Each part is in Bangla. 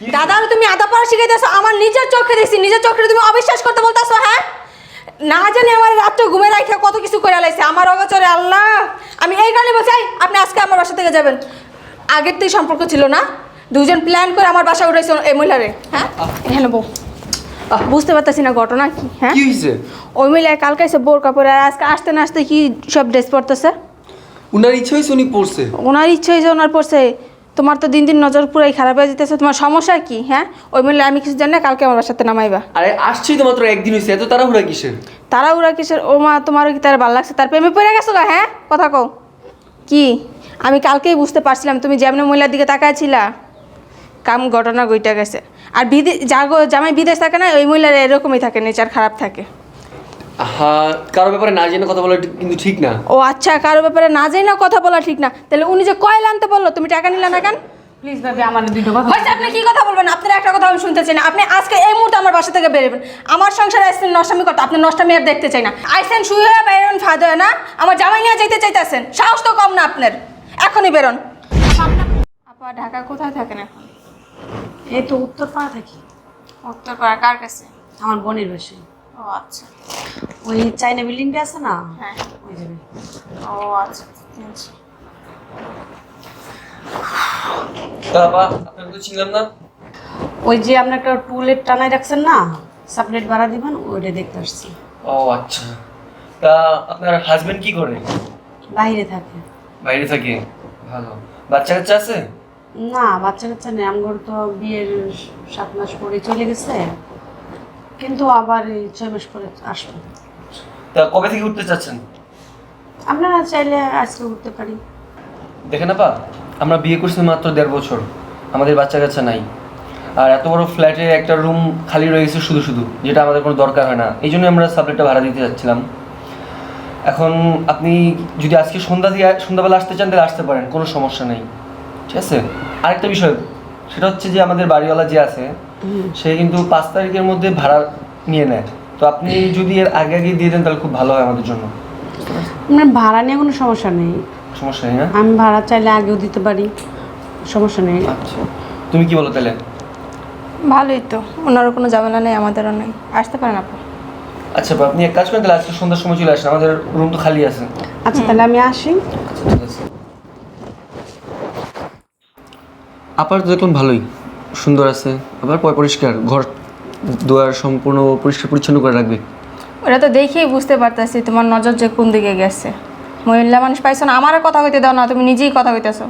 দাদার তুমি আদা পড়া শিখাইতেছো আমার নিজের চোখে দেখছি নিজের চোখে তুমি অবিশ্বাস করতে বলতেছো হ্যাঁ? না জানি আমার রাত্রে ঘুমে রাখে কত কিছু করে লাইছে আমার অগচরে আল্লাহ। আমি এই কারণে বলছি আপনি আজকে আমার বাসা থেকে যাবেন। আগের থেকে সম্পর্ক ছিল না দুজন প্ল্যান করে আমার বাসা উঠেছে এই মহিলারে হ্যাঁ? এখানে বউ। বুঝতে পারতেছি না ঘটনা কি হ্যাঁ? ওই মহিলায় কালকে এসে বোর কাপড় আর আজকে আসতে না আসতে কি সব ড্রেস পরতেছে? উনার ইচ্ছে হয়েছে উনি পড়ছে ওনার ইচ্ছে হয়েছে ওনার পড়ছে তোমার তো দিন দিন নজর পুরাই খারাপ হয়ে যেতেছে তোমার সমস্যা কি? হ্যাঁ? ওই মহিলা আমি কিছু জানি না কালকে আমার বাসাতে নামাইবা। আরে আসছি তো মাত্র একদিন হয়েছে এত তাড়াহুড়া কিসের? তারা ওরা কিসের? ও মা তোমারও কি তার ভালো লাগছে? তার প্রেমে পড়ে গেছো গা হ্যাঁ? কথা কও। কি? আমি কালকেই বুঝতে পারছিলাম তুমি যেমন মহিলার দিকে তাকাইছিলা কাম ঘটনা গইটা গেছে। আর বিদে যার গো- জামাই বিদেশ থাকে না ওই মহিলার এরকমই থাকে নেচার খারাপ থাকে। হ্যাঁ কারও ব্যাপারে না জেনে কথা বলা কিন্তু ঠিক না। ও আচ্ছা কারও ব্যাপারে না যাই না কথা বলা ঠিক না। তাহলে উনি যে কয়েল আনতে বলল? তুমি টাকা নিলে না কেন? প্লিজ ভাবি আমার দুটো কথা হয়েছে আপনি কি কথা বলবেন? আপনার একটা কথা আমি শুনতে চাই না। আপনি আজকে এই মুহূর্তে আমার বাসা থেকে বেরোবেন আমার সংসারে আসছেন নষ্টামি করতে আপনি নষ্টামি আর দেখতে চাই না। আইসেন শুয়ে হয়ে বেরোন ফাঁদ হয়ে না। আমার জামাই নিয়ে যেতে চাইতেছেন। সাহস তো কম না আপনার। এখনই বেরোন। আপা ঢাকা কোথায় থাকেন এখন? এই তো উত্তর পাড়া থাকি। উত্তরপাড়া কার কাছে? আমার বোনের বাসে ও আচ্ছা। ওই চাইনা বিল্ডিংটা আছে না? হ্যাঁ। ওই যাবে ও আচ্ছা বাবা আপনাকে তো না। ওই যে আপনি একটা টুলেট টানায় রাখছেন না সাপ্লেট ভাড়া দিবেন ওইটা দেখতে আসছি। ও আচ্ছা। তা আপনার হাজবেন্ড কি করে? বাইরে থাকে। বাইরে থাকে? ভালো। বাচ্চা কাচ্চা আছে? না বাচ্চা কাচ্চা নেই। আমার তো বিয়ের সাত মাস পরে চলে গেছে। কিন্তু আবার এই ছয় মাস পরে আসব। তা কবে থেকে উঠতে চাচ্ছেন? আপনারা চাইলে আজকে উঠতে পারি। দেখেন আপা আমরা বিয়ে করছি মাত্র দেড় বছর আমাদের বাচ্চা কাচ্চা নাই। আর এত বড় ফ্ল্যাটে একটা রুম খালি রয়েছে শুধু শুধু যেটা আমাদের কোনো দরকার হয় না। এই জন্য আমরা সাবলেটটা ভাড়া দিতে যাচ্ছিলাম। এখন আপনি যদি আজকে সন্ধ্যা দিয়ে সন্ধ্যাবেলা আসতে চান তাহলে আসতে পারেন কোনো সমস্যা নেই। ঠিক আছে? আরেকটা বিষয় সেটা হচ্ছে যে আমাদের বাড়িওয়ালা যে আছে সে কিন্তু পাঁচ তারিখের মধ্যে ভাড়া নিয়ে নেয়। তো আপনি যদি এর আগে আগে দিয়ে দেন তাহলে খুব ভালো হয় আমাদের জন্য। আপনার ভাড়া নিয়ে কোনো সমস্যা নেই। সমস্যা নেই না? আমি ভাড়া চাইলে আগেও দিতে পারি। সমস্যা নেই। আচ্ছা। তুমি কি বলো তাহলে? ভালোই তো। ওনারও কোনো ঝামেলা নেই আমাদেরও নেই। আসতে পারেন আপনি আচ্ছা আপা, আপনি এক কাজ করেন তাহলে আজকে সন্ধ্যার সময় চলে আসেন। আমাদের রুম তো খালি আছে। আচ্ছা তাহলে আমি আসি। আচ্ছা ঠিক আছে। আপার তো দেখলাম ভালোই। সুন্দর আছে আবার পরিষ্কার ঘর দুয়ার সম্পূর্ণ পরিষ্কার পরিচ্ছন্ন করে রাখবে। ওরা তো দেখেই বুঝতে পারতেছি তোমার নজর যে কোন দিকে গেছে। মহিলা মানুষ পাইছো না আমারও কথা কইতে দাও না তুমি নিজেই কথা কইতেছো।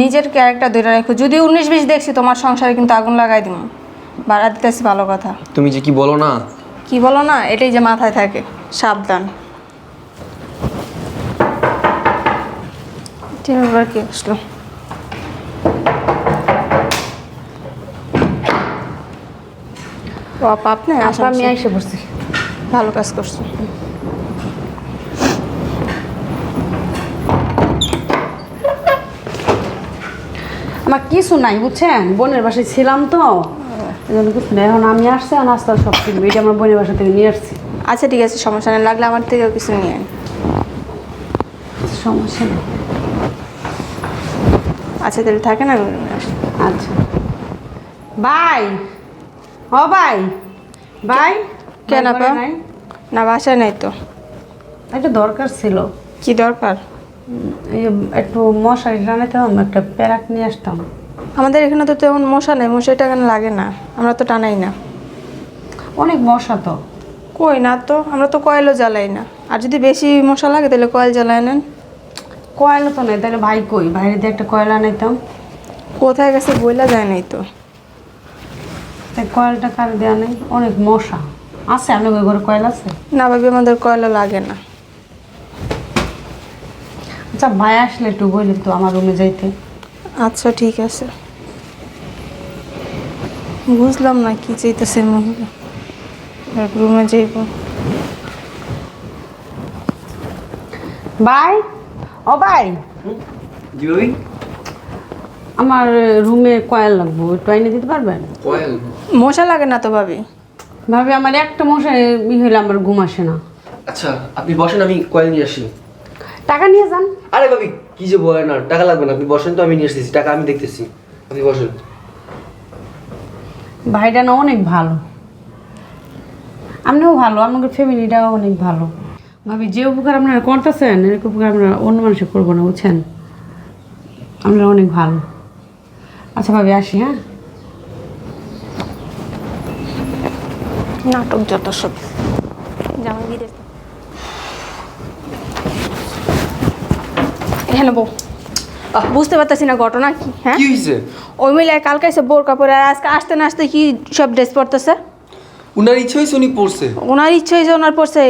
নিজের ক্যারেক্টার ধরে রাখো যদি উনিশ বিশ দেখছি তোমার সংসারে কিন্তু আগুন লাগাই দিব বাড়া দিতেছি ভালো কথা। তুমি যে কি বলো না? কি বলো না এটাই যে মাথায় থাকে সাবধান। কি আসলো ও আপা আপনি আপা আসলে আমি এসে পড়ছি। ভালো কাজ করছ। আমার কিছু নাই বুঝছেন? বোনের বাসায় ছিলাম তো। এখন আমি আসছি আর নাস্তা সব কিনবো এটা আমার বোনের বাসা থেকে নিয়ে আসছি। আচ্ছা ঠিক আছে সমস্যা নেই। লাগলে আমার থেকেও কিছু নিয়ে সমস্যা নেই। আচ্ছা তাহলে থাকে না আমি আচ্ছা। বাই! ও ভাই। ভাই? কেন আপা? না বাসায় নাই তো। একটা দরকার ছিল। কি দরকার? একটু মশারি টানাইতাম একটা প্যারাক নিয়ে আসতাম। আমাদের এখানে তো তেমন মশা নেই মশারিটা এখানে লাগে না আমরা তো টানাই না। অনেক মশা তো। কই না তো আমরা তো কয়েলও জ্বালাই না। আর যদি বেশি মশা লাগে তাহলে কয়েল জ্বালাই নেন। কয়লা তো নেই তাহলে ভাই কই? বাইরে দিয়ে একটা কয়লা আনাইতাম। কোথায় গেছে বইলা যায় নাই তো। তাই কয়লাটা কার দেওয়া নেই? অনেক মশা। আছে আপনার ঘরে কয়লা আছে? না ভাবি আমাদের কয়েলও লাগে না। আচ্ছা ভাই আসলে একটু বললেন তো আমার রুমে যাইতে। আচ্ছা ঠিক আছে। বুঝলাম না কি চাইতেছে মহিলা। রুমে যাইব। ভাই? ও ভাই? জি ভাবি? আমার রুমে কয়েল লাগবো একটু এনে দিতে পারবেন? কয়েল? মশা লাগে না তো ভাবি? ভাবি আমার একটা মশা ই হলে আমার ঘুম আসে না। আচ্ছা আপনি বসেন আমি কয়েল নিয়ে আসি। টাকা নিয়ে যান। আরে ভাবি কি যে বলেন না টাকা লাগবে না আপনি বসেন তো আমি নিয়ে আসতেছি টাকা আমি দেখতেছি। আপনি বসেন। ভাইটা না অনেক ভালো। আপনিও ভালো আমাদের ফ্যামিলিটাও অনেক ভালো। ভাবি যে উপকার আপনারা করতেছেন এরকম উপকার আমরা অন্য মানুষে করব না বুঝছেন? আমরা অনেক ভালো। আচ্ছা ভাবি আসি হ্যাঁ? নাটক যত সব। বিদেশ এখানে বউ। বুঝতে পারতেছি না ঘটনা কি হ্যাঁ? কি ওই মিলে কালকে এসে বোর কাপড় আর আজকে আসতে না আসতে কি সব ড্রেস পরতেছে? উনার ইচ্ছে হয়েছে উনি পড়ছে ওনার ইচ্ছে হয়েছে ওনার পড়ছে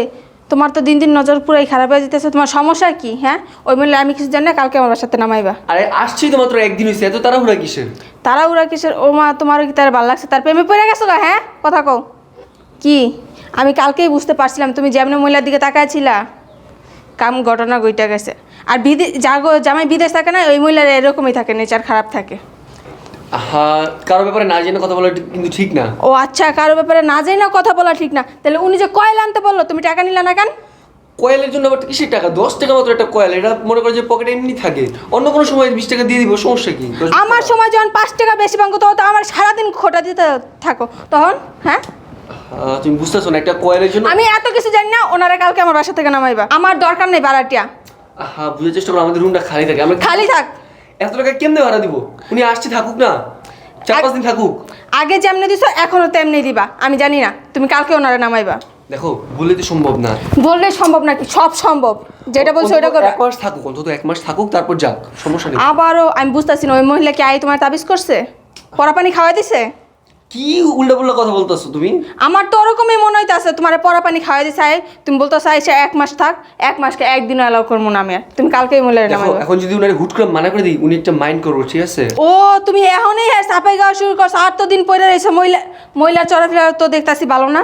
তোমার তো দিন দিন নজর পুরাই খারাপ হয়ে যেতেছে। তোমার সমস্যা কি হ্যাঁ? ওই মিলে আমি কিছু জানি না কালকে আমার বাসাতে নামাইবা। আরে আসছেই তো মাত্র একদিন হয়েছে এত তাড়াহুড়া কিসের? তারা ওরা কিসের? ও মা তোমারও কি তার ভালো লাগছে? তার প্রেমে পড়ে গেছো গা হ্যাঁ? কথা কও। কি? আমি কালকেই বুঝতে পারছিলাম তুমি যেমন মহিলার দিকে তাকাইছিলা কাম ঘটনা গইটা গেছে। আর বিদে যা জামাই বিদেশ থাকে না ওই মহিলার এরকমই থাকে নেচার খারাপ থাকে। হ্যাঁ কারও ব্যাপারে না জেনে কথা বলা কিন্তু ঠিক না। ও আচ্ছা কারও ব্যাপারে না যাই না কথা বলা ঠিক না। তাহলে উনি যে কয়েল আনতে বলল তুমি টাকা নিলা না কেন? কয়েলের জন্য আবার কিসের টাকা? দশ টাকা মাত্র একটা কয়েল এটা মনে করো যে পকেটে এমনি থাকে। অন্য কোনো সময় বিশ টাকা দিয়ে দিব সমস্যা কি? আমার সময় যখন পাঁচ টাকা বেশি ভাঙো তখন তো আমার সারাদিন খোটা দিতে থাকো। তখন হ্যাঁ? তুমি বুঝতেছো না একটা কয়েলের জন্য আমি এত কিছু জানি না ওনারা কালকে আমার বাসা থেকে নামাইবা। আমার দরকার নেই ভাড়াটিয়া হ্যাঁ বুঝার চেষ্টা করো আমাদের রুমটা খালি থাকে। আমরা খালি থাক। এত টাকা কেমনে ভাড়া দিব? উনি আসছে থাকুক না। চার পাঁচ দিন থাকুক। আগে যেমনি দিছো এখনও তেমনি দিবা। আমি জানি না তুমি কালকে ওনারা নামাইবা। দেখো বললে তো সম্ভব না। বললে সম্ভব নাকি? সব সম্ভব। যেটা বলছো ওটা করো এক মাস থাকুক অন্তত এক মাস থাকুক তারপর যাক সমস্যা নেই। আবারও আমি বুঝতাছি না ওই মহিলা কি আই তোমার তাবিজ করছে? পরাপানি খাওয়াই দিছে? কি উল্টাপুল্টা কথা বলতেছো তুমি? আমার তো ওরকমই মনে হইতেছে তোমার পরা পানি খাওয়াই দিছে আয় তুমি বলতো চাই সে এক মাস থাক এক মাসকে একদিনও এলাও করব না আমি আর। তুমি কালকেই মনে দেখো এখন যদি উনারে হুট করে মানা করে দিই উনি একটা মাইন্ড করব ঠিক আছে? ও তুমি এখনই হ্যাঁ সাপে গাওয়া শুরু করছ আর তো দিন পরে রয়েছে মহিলা মহিলার চলাফেরা তো দেখতাছি ভালো না।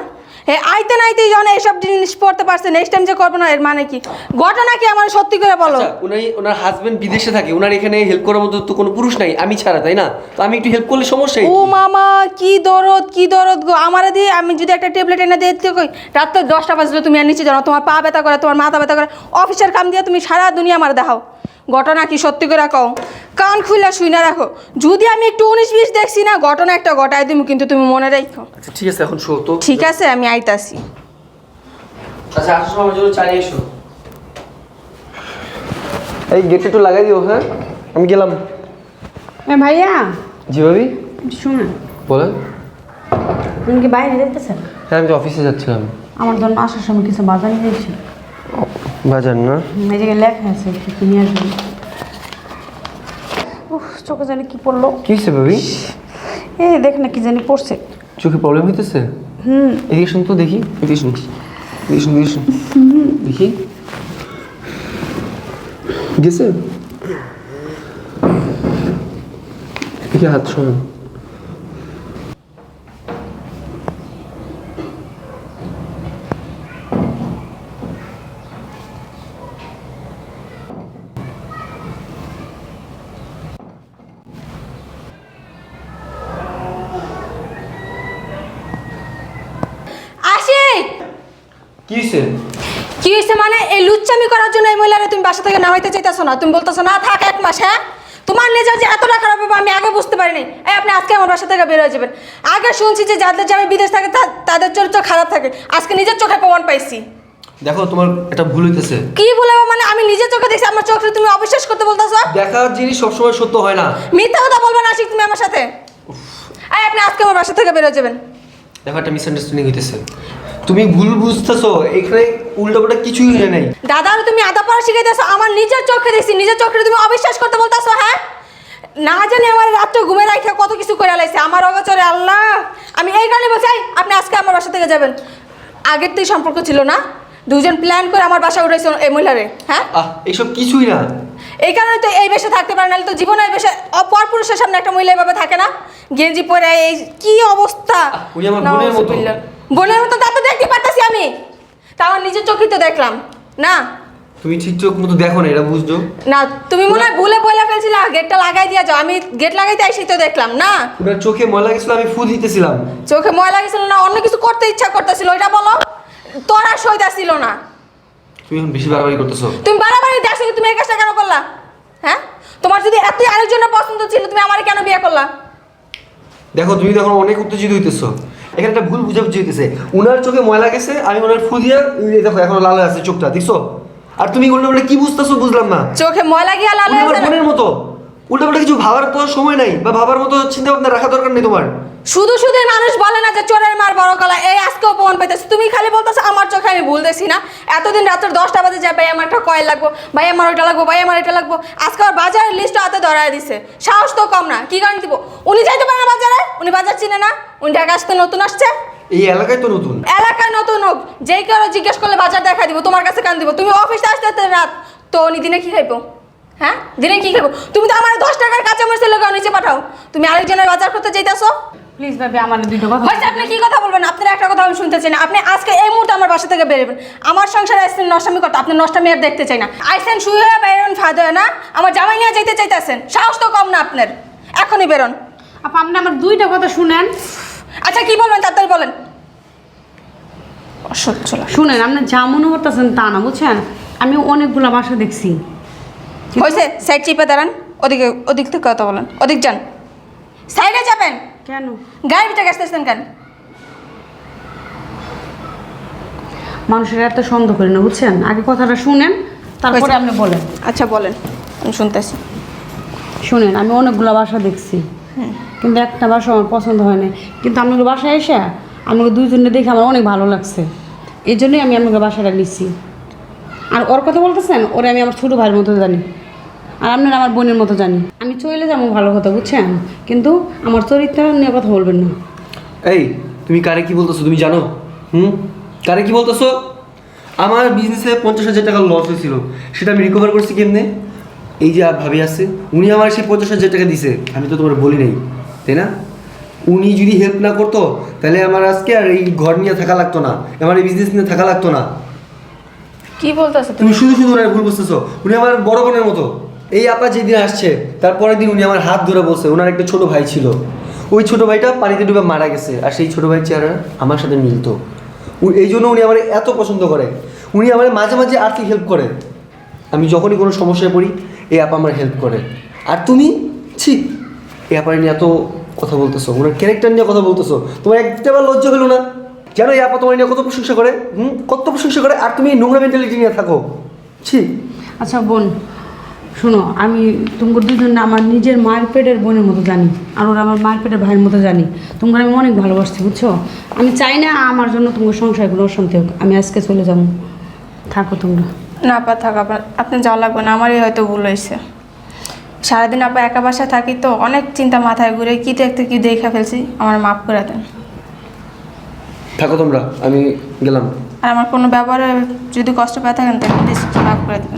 হে আইতে নাইতেই যখন এইসব জিনিস পড়তে পারছে নেক্সট টাইম যে করব না এর মানে কি? ঘটনা কি আমার সত্যি করে বলো? উনি ওনার হাজবেন্ড বিদেশে থাকে ওনার এখানে হেল্প করার মতো তো কোনো পুরুষ নাই আমি ছাড়া তাই না? তো আমি একটু হেল্প করলে সমস্যা ও মামা কি দরদ কি দরদ গো। আমার দিয়ে আমি যদি একটা ট্যাবলেট এনে দিয়ে দিতে কই রাত তো দশটা বাজলে তুমি আর নিচে জানো তোমার পা ব্যথা করে তোমার মাথা ব্যথা করে। অফিসের কাম দিয়ে তুমি সারা দুনিয়া আমার দেখাও। ঘটনা কি সত্যি করে কও? কান খুলে শুই না রাখো। যদি আমি একটু উনিশ বিশ দেখছি না ঘটনা একটা ঘটাই দিব কিন্তু তুমি মনে রাখো আচ্ছা ঠিক আছে এখন শো তো। ঠিক আছে আমি আইতাছি। আচ্ছা আসো আমার জন্য চালিয়ে এসো। এই গেটটা একটু লাগাই দিও হ্যাঁ? আমি গেলাম। এ ভাইয়া? জি ভাবি? শুনুন। বলেন। তুমি কি বাইরে যেতেছেন হ্যাঁ আমি তো অফিসে যাচ্ছিলাম। আমার জন্য আসার সময় কিছু বাজার নিয়ে এসে বাজার না? এই জায়গায় লেখা আছে কিছু নিয়ে আসবেন চোখে জানি কি পড়ল। কি হয়েছে ভাবি? এই দেখ না কি জানি পড়ছে। চোখে প্রবলেম হইতেছে? হুম। এদিকে শুন তো দেখি এদিকে শুন এদিকে শুন এদিকে শুন। দেখি। গেছে? দেখি হাত শোন আশিক কি হয়েছে মানে এই লুচ্চামি করার জন্য এই মহিলারা তুমি বাসা থেকে নামাইতে চাইতেছো না? তুমি বলতেছো না থাক এক মাস হ্যাঁ? তোমার লেজার যে এতটা খারাপ হবে আমি আগে বুঝতে পারিনি। এই আপনি আজকে আমার বাসা থেকে বের হয়ে যাবেন। আগে শুনছি যে যাদের জামাই বিদেশ থাকে তাদের চরিত্র খারাপ থাকে। আজকে নিজের চোখে প্রমাণ পাইছি। দেখো তোমার এটা ভুল হইতেছে। কি বলে মানে আমি নিজের চোখে দেখছি আমার চোখে তুমি অবিশ্বাস করতে বলতেছো? দেখার জিনিস সবসময় সত্য হয় না। মিথ্যা কথা বলবে না আশিক তুমি আমার সাথে? এই আপনি আজকে আমার বাসা থেকে বের হয়ে যাবেন। দেখো একটা মিসআন্ডারস্ট্যান্ডিং হইতেছে। তুমি ভুল বুঝতেছো এখানে উল্টাপাল্টা কিছুই হয়ে নাই। দাদার তুমি আদা পড়া শিখাইতেছো আমার নিজের চোখে দেখছি নিজের চোখে তুমি অবিশ্বাস করতে বলতেছো হ্যাঁ? না জানি আমার রাত্রে ঘুমে রাখে কত কিছু করে লাইছে আমার অগচরে আল্লাহ। আমি এই কারণে বলছি আপনি আজকে আমার বাসা থেকে যাবেন। আগের থেকে সম্পর্ক ছিল না দুজন প্ল্যান করে আমার বাসা উঠেছে এই মহিলারে হ্যাঁ? এইসব কিছুই না। এই কারণে তো এই বেশে থাকতে পারে নাহলে তো জীবনে এই বেশে অপর পুরুষের সামনে একটা মহিলা এভাবে থাকে না। গেঞ্জি পরে এই কি অবস্থা? উনি আমার বোনের মতো। নাউজুবিল্লাহ। বোনের মতো তা তো দেখতে পারতাছি আমি। তা আমার নিজের চোখেই তো দেখলাম। না। তুমি ঠিক চোখ মতো দেখো না এটা বুঝছ? না তুমি মনে হয় ভুলে বলে ফেলছিলা গেটটা লাগাই দিয়া যাও। আমি গেট লাগাইতে আসি তো দেখলাম না। ওনার চোখে ময়লা গেছিল আমি ফু দিতেছিলাম। চোখে ময়লা গেছিল না অন্য কিছু করতে ইচ্ছা করতেছিল ওইটা বলো। তোরা সইতা ছিল না। তুমি এখন বেশি বাড়াবাড়ি করতেছো। তুমি বাড়াবাড়ি দেখছ তুমি এই কাজটা কেন করলা? হ্যাঁ? তোমার যদি এতই আরেকজনের পছন্দ ছিল তুমি আমার কেন বিয়ে করলা? দেখো তুমি তখন অনেক উত্তেজিত হইতেছো। এখানে একটা ভুল বুঝাবুঝি হইতেছে। উনার চোখে ময়লা গেছে আমি ওনার ফু দিয়ে এই দেখো এখন লাল আছে চোখটা দেখছ? আর তুমি উল্টো কি বুঝতেছো বুঝলাম না। চোখে ময়লা গিয়া লাল হয়ে বোনের মতো। উল্টো পাল্টা কিছু ভাবার তো সময় নাই বা ভাবার মতো চিন্তা ভাবনা রাখা দরকার নেই তোমার। শুধু শুধু মানুষ বলে না যে চোরের মার বড় গলা এই আজকেও প্রমাণ পাইতেছে তুমি খালি বলতেছো আমার চোখে আমি ভুল দেখছি না। এতদিন রাত্র দশটা বাজে যায় ভাই আমার একটা কয়েল লাগবো। ভাই আমার ওইটা লাগবো ভাই আমার এটা লাগবো। আজকে আমার বাজারের লিস্ট হাতে ধরায় দিছে। সাহস তো কম না কি কারণ দিব? উনি যাইতে পারে না বাজারে? উনি বাজার চিনে না? উনি ঢাকা আসতে নতুন আসছে? এই এলাকায় তো নতুন। এলাকায় নতুন হোক যেই কারও জিজ্ঞেস করলে বাজার দেখা দিব তোমার কাছে কান দিব। তুমি অফিসে আসতে আসতে রাত তো উনি দিনে কি খাইবো? হ্যাঁ? দিনে কি খাইবো তুমি তো আমার দশ টাকার কাঁচা মরিচের লোক নিচে পাঠাও? তুমি আরেকজনের বাজার করতে চাইতেছো প্লিজ ভাবি আমার দুটো কথা হয়েছে আপনি কি কথা বলবেন? আপনার একটা কথা আমি শুনতে চাই না। আপনি আজকে এই মুহূর্তে আমার বাসা থেকে বেরোবেন আমার সংসারে আসছেন নষ্টামি করতে আপনি নষ্টামি আর দেখতে চাই না। আইসেন শুয়ে হয়ে বেরোন হয় না। আমার জামাই নিয়ে যেতে চাইতেছেন। সাহস তো কম না আপনার। এখনই বেরোন। আপা আপনি আমার দুইটা কথা শুনেন। আচ্ছা কি বলবেন? তাড়াতাড়ি বলেন। অসহ্য। শুনেন আপনি যা মনে করতেছেন তা না বুঝছেন? আমি অনেকগুলো বাসা দেখছি। হয়েছে সাইড চিপে দাঁড়ান ওদিকে ওদিক থেকে কথা বলেন ওদিক যান। সাইডে যাবেন? কেন? গাড়ির ভিতরে আসতেছেন কেন? মানুষের এত সন্দেহ করি না বুঝছেন? আগে কথাটা শুনেন তারপরে আপনি বলেন। আচ্ছা বলেন আমি শুনতেছি। শুনেন আমি অনেকগুলো বাসা দেখছি। কিন্তু একটা বাসা আমার পছন্দ হয় না কিন্তু আপনাকে বাসায় এসে আমাকে দুইজনে দেখে আমার অনেক ভালো লাগছে। এই জন্যই আমি আপনাকে বাসাটা নিচ্ছি আর ওর কথা বলতেছেন? ওরে আমি আমার ছোটো ভাইয়ের মতো জানি। আর আপনারা আমার বোনের মতো জানি। আমি চলে যাব ভালো কথা বুঝছেন? কিন্তু আমার চরিত্র নিয়ে কথা বলবেন না। এই তুমি কারে কি বলতেছো তুমি জানো? হুম? কারে কি বলতেছো? আমার বিজনেসে পঞ্চাশ হাজার টাকা লস হয়েছিল। সেটা আমি রিকভার করছি কেমনে? এই যে আর ভাবি আছে উনি আমার সেই পঞ্চাশ হাজার টাকা দিছে। আমি তো তোমার বলি নাই তাই না? উনি যদি হেল্প না করতো তাহলে আমার আজকে আর এই ঘর নিয়ে থাকা লাগতো না। আমার এই বিজনেস নিয়ে থাকা লাগতো না। কি বলতেছে তুমি শুধু শুধু ভুল বুঝতেছো। উনি আমার বড় বোনের মতো। এই আপা যেদিন আসছে তারপরের দিন উনি আমার হাত ধরে বলছে, ওনার একটা ছোট ভাই ছিল। ওই ছোট ভাইটা পানিতে ডুবে মারা গেছে, আর সেই ছোট ভাইয়ের চেহারা আমার সাথে মিলতো। এই জন্য উনি আমার এত পছন্দ করে। উনি আমার মাঝে মাঝে আর্থিক হেল্প করে। আমি যখনই কোনো সমস্যায় পড়ি, এই আপা আমার হেল্প করে। আর তুমি? ছি, এই আপার নিয়ে এত কথা বলতেছো, ওনার ক্যারেক্টার নিয়ে কথা বলতেছো। তোমার একটাবার লজ্জা হলো না? জানো এই আপা তোমার নিয়ে কত প্রশংসা করে? হুম? কত প্রশংসা করে? আর তুমি নোংরা মেন্টালিটি নিয়ে থাকো। ছি। আচ্ছা বোন শোনো আমি তোমার দুজন আমার নিজের মায়ের পেটের বোনের মতো জানি আর ওরা আমার মায়ের পেটের ভাইয়ের মতো জানি। তোমার আমি অনেক ভালোবাসছি বুঝছ? আমি চাই না আমার জন্য তোমার সংসার কোনো অশান্তি হোক আমি আজকে চলে যাব। থাকো তোমরা। না আপা থাক আপনার আপনি যাওয়া লাগবে না আমারই হয়তো ভুল হয়েছে। সারাদিন আপা একা বাসায় থাকি তো অনেক চিন্তা মাথায় ঘুরে কি দেখতে কি দেখে ফেলছি আমার মাফ করে দেন। থাকো তোমরা আমি গেলাম। আর আমার কোনো ব্যবহারে যদি কষ্ট পেয়ে থাকেন তাহলে মাফ করে দেবেন।